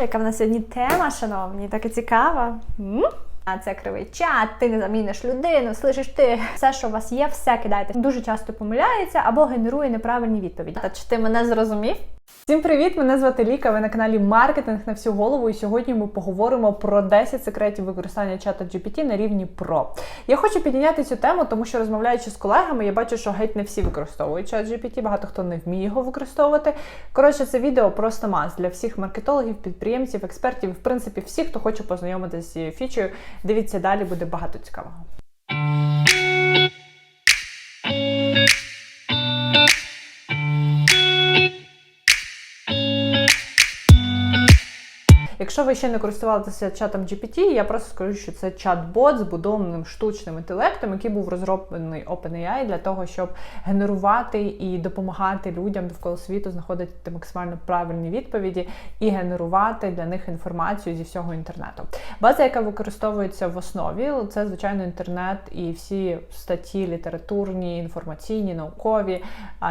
Яка в нас сьогодні тема, шановні, так і цікава. А це кривий чат, ти не заміниш людину, слышиш ти. Все, що у вас є, все кидайте. Дуже часто помиляється або генерує неправильні відповіді. Та чи ти мене зрозумів? Всім привіт! Мене звати Ліка. Ви на каналі Маркетинг на всю голову. І сьогодні ми поговоримо про 10 секретів використання чата GPT на рівні Pro. Я хочу підняти цю тему, тому що розмовляючи з колегами, я бачу, що геть не всі використовують чат GPT, багато хто не вміє його використовувати. Коротше, це відео просто мас для всіх маркетологів, підприємців, експертів, в принципі, всіх, хто хоче познайомитися з цією фічею. Дивіться далі, буде багато цікавого. Якщо ви ще не користувалися чатом GPT, я просто скажу, що це чат-бот з будованим штучним інтелектом, який був розроблений OpenAI для того, щоб генерувати і допомагати людям довкола світу знаходити максимально правильні відповіді і генерувати для них інформацію зі всього інтернету. База, яка використовується в основі, це звичайно інтернет і всі статті літературні, інформаційні, наукові,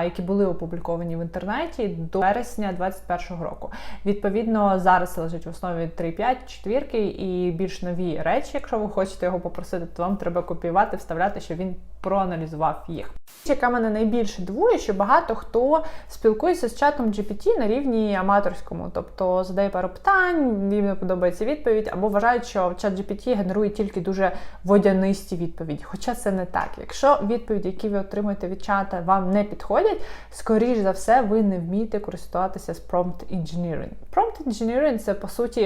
які були опубліковані в інтернеті до вересня 2021 року. Відповідно, зараз лежить в основі 3.5, четвірки і більш нові речі. Якщо ви хочете його попросити, то вам треба копіювати, вставляти, щоб він проаналізував їх. Яка мене найбільше дивує, що багато хто спілкується з чатом GPT на рівні аматорському, тобто задає пару питань, їм не подобається відповідь, або вважають, що чат GPT генерує тільки дуже водянисті відповіді. Хоча це не так. Якщо відповіді, які ви отримуєте від чата, вам не підходять, скоріш за все, ви не вмієте користуватися з prompt engineering. Prompt engineering – це по суті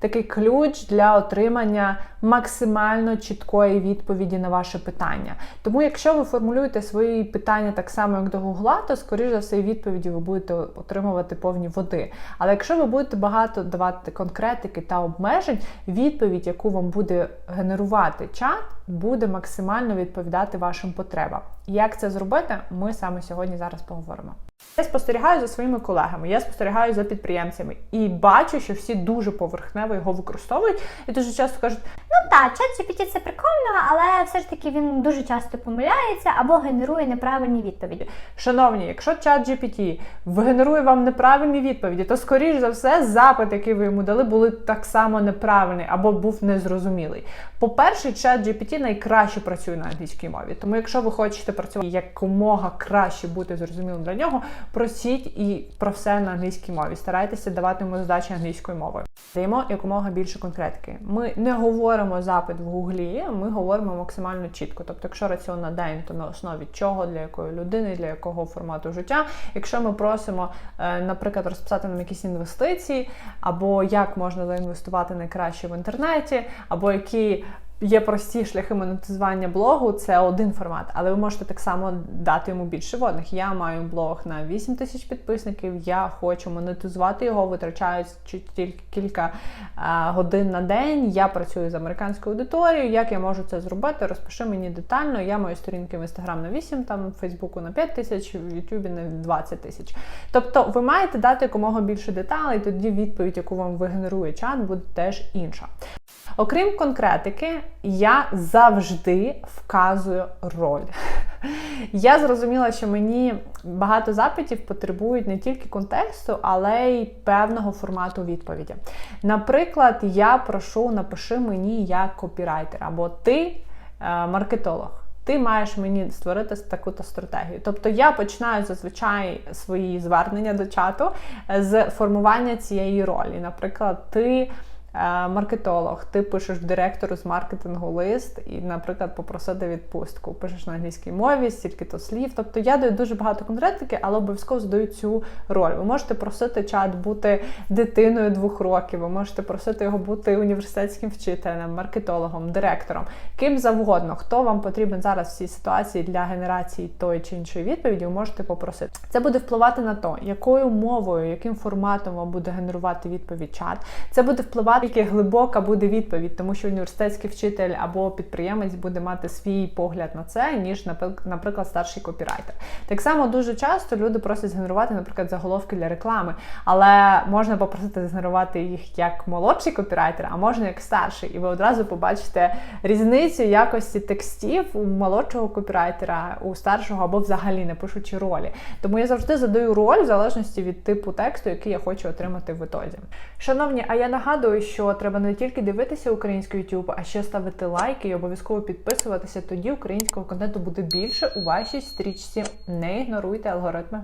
такий ключ для отримання максимально чіткої відповіді на ваше питання. Тому, якщо ви формулюєте свої питання так само, як до Гугла, то скоріш за все відповіді ви будете отримувати повні води. Але якщо ви будете багато давати конкретики та обмежень, відповідь, яку вам буде генерувати чат, буде максимально відповідати вашим потребам. Як це зробити, ми саме сьогодні зараз поговоримо. Я спостерігаю за своїми колегами, я спостерігаю за підприємцями і бачу, що всі дуже поверхнево його використовують і дуже часто кажуть, Ну так, чат GPT це прикольно, але все ж таки він дуже часто помиляється або генерує неправильні відповіді. Шановні, якщо чат GPT вгенерує вам неправильні відповіді, то скоріш за все запит, який ви йому дали, були так само неправильний або був незрозумілий. По-перше, чат GPT найкраще працює на англійській мові. Тому, якщо ви хочете працювати якомога краще бути зрозумілим для нього, просіть і про все на англійській мові. Старайтеся давати йому задачі англійською мовою. Даємо якомога більше конкретики. Ми не говоримо запит в гуглі, ми говоримо максимально чітко. Тобто, якщо раціон на день, то на основі чого, для якої людини, для якого формату життя. Якщо ми просимо, е, наприклад, розписати нам якісь інвестиції, або як можна заінвестувати найкраще в інтернеті, або які. Є прості шляхи монетизування блогу, це один формат, але ви можете так само дати йому більше водних. Я маю блог на 8 тисяч підписників. Я хочу монетизувати його, витрачаю тільки кілька годин на день. Я працюю з американською аудиторією. Як я можу це зробити? Розпиши мені детально. Я маю сторінки в інстаграм на 8, там Фейсбуку на 5 тисяч, в Ютубі на 20 тисяч. Тобто, ви маєте дати якомога більше деталей, тоді відповідь, яку вам вигенерує чат, буде теж інша. Окрім конкретики, я завжди вказую роль. Я зрозуміла, що мені багато запитів потребують не тільки контексту, але й певного формату відповіді. Наприклад, я прошу, напиши мені як копірайтер, або ти е, маркетолог. Ти маєш мені створити таку-то стратегію. Тобто я починаю зазвичай свої звернення до чату з формування цієї ролі. Наприклад, ти. Маркетолог, ти пишеш директору з маркетингу лист і, наприклад, попросити відпустку. Пишеш на англійській мові, стільки то слів. Тобто я даю дуже багато конкретики, але обов'язково задаю цю роль. Ви можете просити чат бути дитиною двох років, ви можете просити його бути університетським вчителем, маркетологом, директором, ким завгодно, хто вам потрібен зараз в цій ситуації для генерації тої чи іншої відповіді, ви можете попросити. Це буде впливати на те, якою мовою, яким форматом вам буде генерувати відповідь чат. Це буде впливати чат, тільки глибока буде відповідь, тому що університетський вчитель або підприємець буде мати свій погляд на це, ніж, наприклад, старший копірайтер. Так само дуже часто люди просять згенерувати, наприклад, заголовки для реклами, але можна попросити згенерувати їх як молодший копірайтер, а можна як старший, і ви одразу побачите різницю якості текстів у молодшого копірайтера, у старшого або взагалі не пишучи ролі. Тому я завжди задаю роль в залежності від типу тексту, який я хочу отримати в ітозі. Шановні, а я нагадую, що треба не тільки дивитися український YouTube, а ще ставити лайки і обов'язково підписуватися. Тоді українського контенту буде більше у вашій стрічці. Не ігноруйте алгоритми.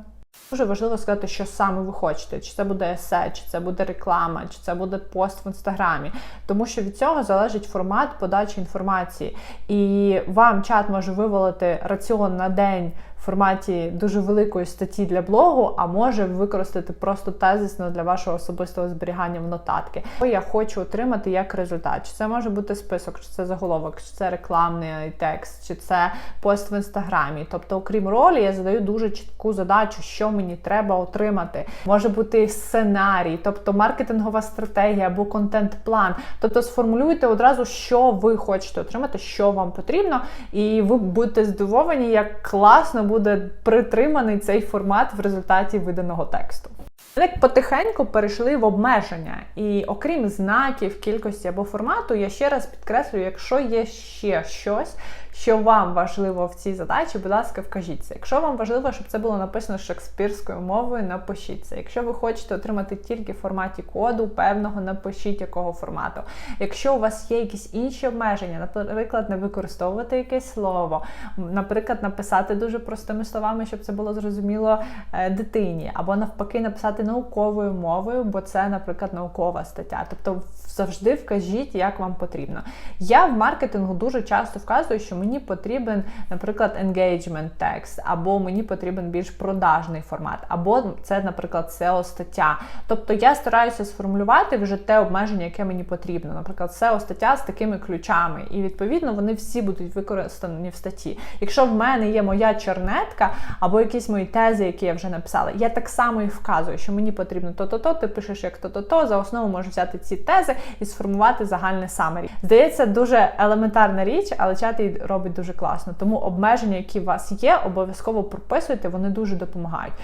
Дуже важливо сказати, що саме ви хочете, чи це буде есе, чи це буде реклама, чи це буде пост в інстаграмі, тому що від цього залежить формат подачі інформації, і вам чат може вивалити раціон на день форматі дуже великої статті для блогу, а може використати просто тезисно для вашого особистого зберігання в нотатки. Що я хочу отримати як результат. Чи це може бути список, чи це заголовок, чи це рекламний текст, чи це пост в інстаграмі. Тобто, окрім ролі, я задаю дуже чітку задачу, що мені треба отримати. Може бути сценарій, тобто маркетингова стратегія або контент-план. Тобто сформулюйте одразу, що ви хочете отримати, що вам потрібно, і ви будете здивовані, як класно буде притриманий цей формат в результаті виданого тексту. Як потихеньку перейшли в обмеження, і окрім знаків, кількості або формату, я ще раз підкреслюю, якщо є ще щось, що вам важливо в цій задачі, будь ласка, вкажіть це. Якщо вам важливо, щоб це було написано шекспірською мовою, напишіть це. Якщо ви хочете отримати тільки в форматі коду, певного напишіть якого формату. Якщо у вас є якісь інші обмеження, наприклад, не використовувати якесь слово, наприклад, написати дуже простими словами, щоб це було зрозуміло е, дитині, або навпаки, написати науковою мовою, бо це, наприклад, наукова стаття. Тобто завжди вкажіть, як вам потрібно. Я в маркетингу дуже часто вказую, що мені потрібен, наприклад, engagement текст, або мені потрібен більш продажний формат, або це, наприклад, SEO стаття. Тобто я стараюся сформулювати вже те обмеження, яке мені потрібно. Наприклад, SEO стаття з такими ключами, і відповідно вони всі будуть використані в статті. Якщо в мене є моя чернетка або якісь мої тези, які я вже написала, я так само і вказую, що мені потрібно то-то-то, ти пишеш як то-то-то, за основу можеш взяти ці тези і сформувати загальне самері. Здається, дуже елементарна річ, але чат її робить дуже класно. Тому обмеження, які у вас є, обов'язково прописуйте, вони дуже допомагають.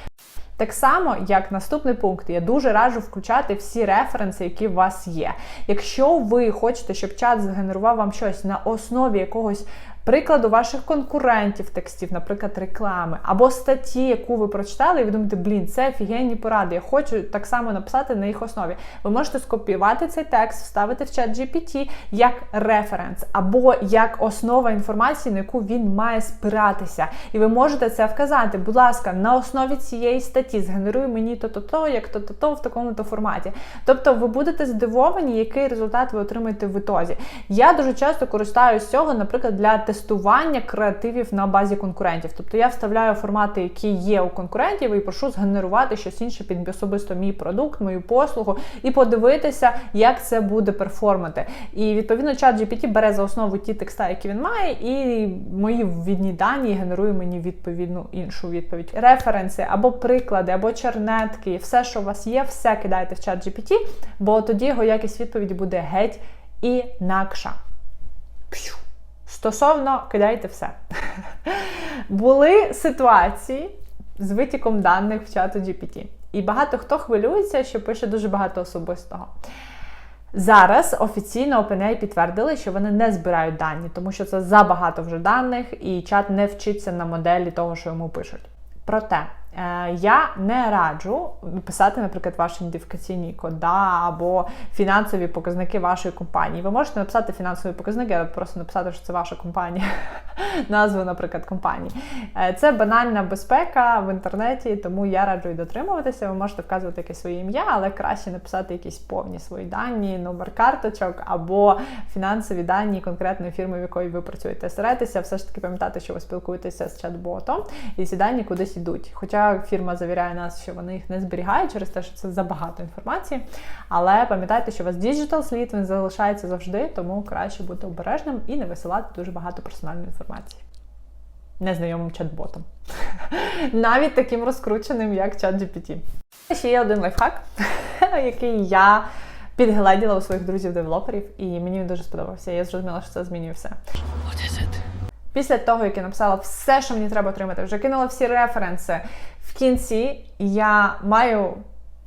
Так само, як наступний пункт, я дуже раджу включати всі референси, які у вас є. Якщо ви хочете, щоб чат згенерував вам щось на основі якогось прикладу ваших конкурентів текстів, наприклад, реклами, або статті, яку ви прочитали, і ви думаєте, блін, це офігенні поради. Я хочу так само написати на їх основі. Ви можете скопіювати цей текст, вставити в чат GPT як референс, або як основа інформації, на яку він має спиратися. І ви можете це вказати. Будь ласка, на основі цієї статті згенеруй мені то-то-то, як то-то-то в такому-то форматі. Тобто ви будете здивовані, який результат ви отримаєте в ітозі. Я дуже часто користуюсь цього, наприклад, для тестування креативів на базі конкурентів. Тобто я вставляю формати, які є у конкурентів, і прошу згенерувати щось інше під особисто мій продукт, мою послугу, і подивитися, як це буде перформати. І відповідно чат GPT бере за основу ті текста, які він має, і мої ввідні дані генерує мені відповідну іншу відповідь. Референси або приклади, або чернетки, все, що у вас є, все кидайте в чат GPT, бо тоді його якість відповіді буде геть інакша. Пшу. Стосовно кидайте все. Були ситуації з витіком даних в чату GPT. І багато хто хвилюється, що пише дуже багато особистого. Зараз офіційно OpenAI підтвердили, що вони не збирають дані, тому що це забагато вже даних, і чат не вчиться на моделі того, що йому пишуть. Проте я не раджу писати, наприклад, ваші ідентифікаційні кода або фінансові показники вашої компанії. Ви можете написати фінансові показники, але просто написати, що це ваша компанія, назву, наприклад, компанії. Е, це банальна безпека в інтернеті, тому я раджу і дотримуватися. Ви можете вказувати якесь своє ім'я, але краще написати якісь повні свої дані, номер карточок або фінансові дані конкретної фірми, в якої ви працюєте. Старайтеся все ж таки пам'ятати, що ви спілкуєтеся з чат-ботом, і ці дані кудись йдуть. Хоча фірма завіряє нас, що вони їх не зберігають через те, що це забагато інформації. Але пам'ятайте, що у вас діджитал слід він залишається завжди, тому краще бути обережним і не висилати дуже багато персональної інформації. Незнайомим чат-ботом. Навіть таким розкрученим, як чат GPT. Ще є один лайфхак, який я підгледіла у своїх друзів-девелоперів, і мені він дуже сподобався. Я зрозуміла, що це змінює все. Після того, як я написала все, що мені треба отримати, вже кинула всі референси. В кінці я маю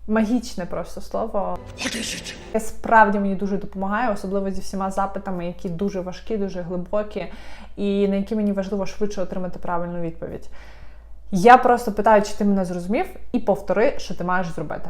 магічне просто слово. яке Справді мені дуже допомагає, особливо зі всіма запитами, які дуже важкі, дуже глибокі, і на які мені важливо швидше отримати правильну відповідь. Я просто питаю, чи ти мене зрозумів, і повтори, що ти маєш зробити.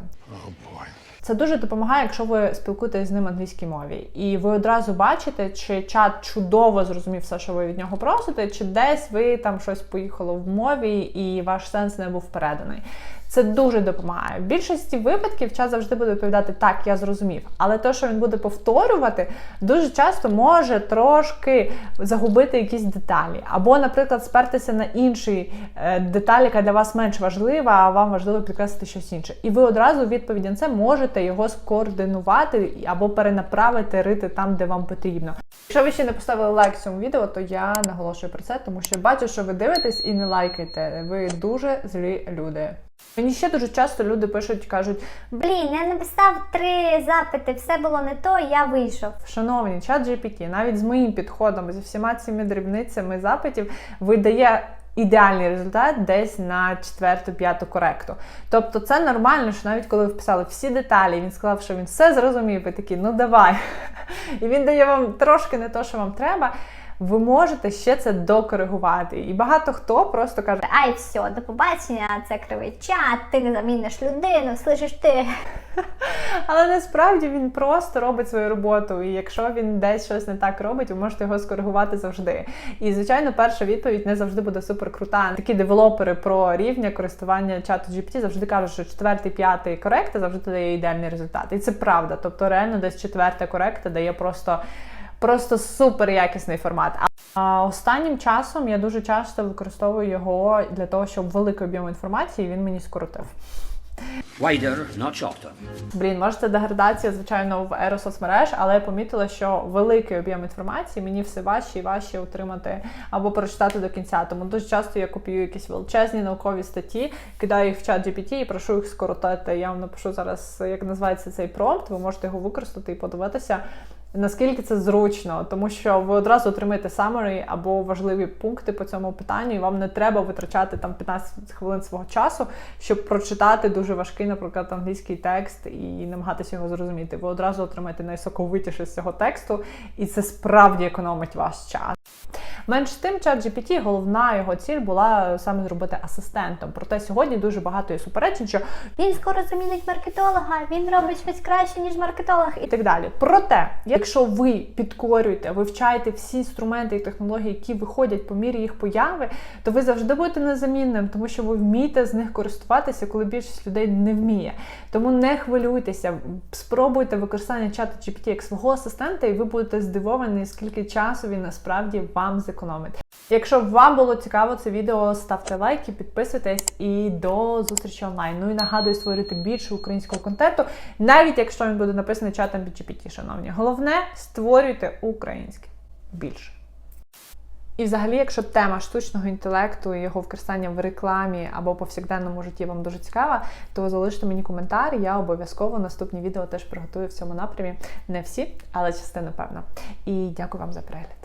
Це дуже допомагає, якщо ви спілкуєтесь з ним англійській мові, і ви одразу бачите, чи чат чудово зрозумів все, що ви від нього просите, чи десь ви там щось поїхало в мові, і ваш сенс не був переданий. Це дуже допомагає. В більшості випадків чат завжди буде відповідати так, я зрозумів. Але те, що він буде повторювати, дуже часто може трошки загубити якісь деталі. Або, наприклад, спертися на інші е, деталь, яка для вас менш важлива, а вам важливо підкреслити щось інше. І ви одразу відповіді на це можете його скоординувати або перенаправити рити там, де вам потрібно. Якщо ви ще не поставили лайк цьому відео, то я наголошую про це, тому що бачу, що ви дивитесь і не лайкаєте. Ви дуже злі люди. Мені ще дуже часто люди пишуть, кажуть: Блін, я написав три запити, все було не то, я вийшов. Шановні, чат GPT, навіть з моїм підходом, зі всіма цими дрібницями запитів, видає ідеальний результат десь на четверту-п'яту коректу. Тобто це нормально, що навіть коли ви вписали всі деталі, він сказав, що він все зрозумів, ви такі, ну давай. І він дає вам трошки не то, що вам треба. Ви можете ще це докоригувати. І багато хто просто каже, Ай, все, до побачення, це кривий чат, ти не заміниш людину, слышиш ти. Але насправді він просто робить свою роботу. І якщо він десь щось не так робить, ви можете його скоригувати завжди. І звичайно, перша відповідь не завжди буде супер крута. Такі девелопери про рівня користування чату GPT завжди кажуть, що четвертий, п'ятий коректа завжди дає ідеальний результат. І це правда. Тобто, реально, десь четверта коректа дає просто. Просто супер якісний формат. А останнім часом я дуже часто використовую його для того, щоб великий об'єм інформації він мені скоротив. Wider, not shorter. Блін, може це деградація, звичайно, в еру соцмереж, але я помітила, що великий об'єм інформації мені все важче і важче отримати або прочитати до кінця. Тому дуже часто я копію якісь величезні наукові статті, кидаю їх в чат GPT і прошу їх скоротити. Я вам напишу зараз, як називається цей промпт. Ви можете його використати і подивитися. Наскільки це зручно, тому що ви одразу отримаєте summary або важливі пункти по цьому питанню, і вам не треба витрачати там 15 хвилин свого часу, щоб прочитати дуже важкий, наприклад, англійський текст і намагатися його зрозуміти. Ви одразу отримаєте найсоковитіше з цього тексту, і це справді економить ваш час. Менш з тим, чат GPT, головна його ціль була саме зробити асистентом. Проте сьогодні дуже багато є суперечень, що Він скоро замінить маркетолога, він робить щось краще, ніж маркетолог. і так далі. Проте, якщо ви підкорюєте, вивчаєте всі інструменти і технології, які виходять по мірі їх появи, то ви завжди будете незамінним, тому що ви вмієте з них користуватися, коли більшість людей не вміє. Тому не хвилюйтеся, спробуйте використання чату GPT як свого асистента, і ви будете здивовані, скільки часу він насправді вам зекономить. Якщо вам було цікаво це відео, ставте лайки, підписуйтесь і до зустрічі онлайн. Ну і нагадую створити більше українського контенту, навіть якщо він буде написаний чатом GPT, шановні. Головне створюйте українське більше. І взагалі, якщо тема штучного інтелекту і його використання в рекламі або повсякденному житті вам дуже цікава, то залиште мені коментар, я обов'язково наступні відео теж приготую в цьому напрямі. Не всі, але частина певна. І дякую вам за перегляд.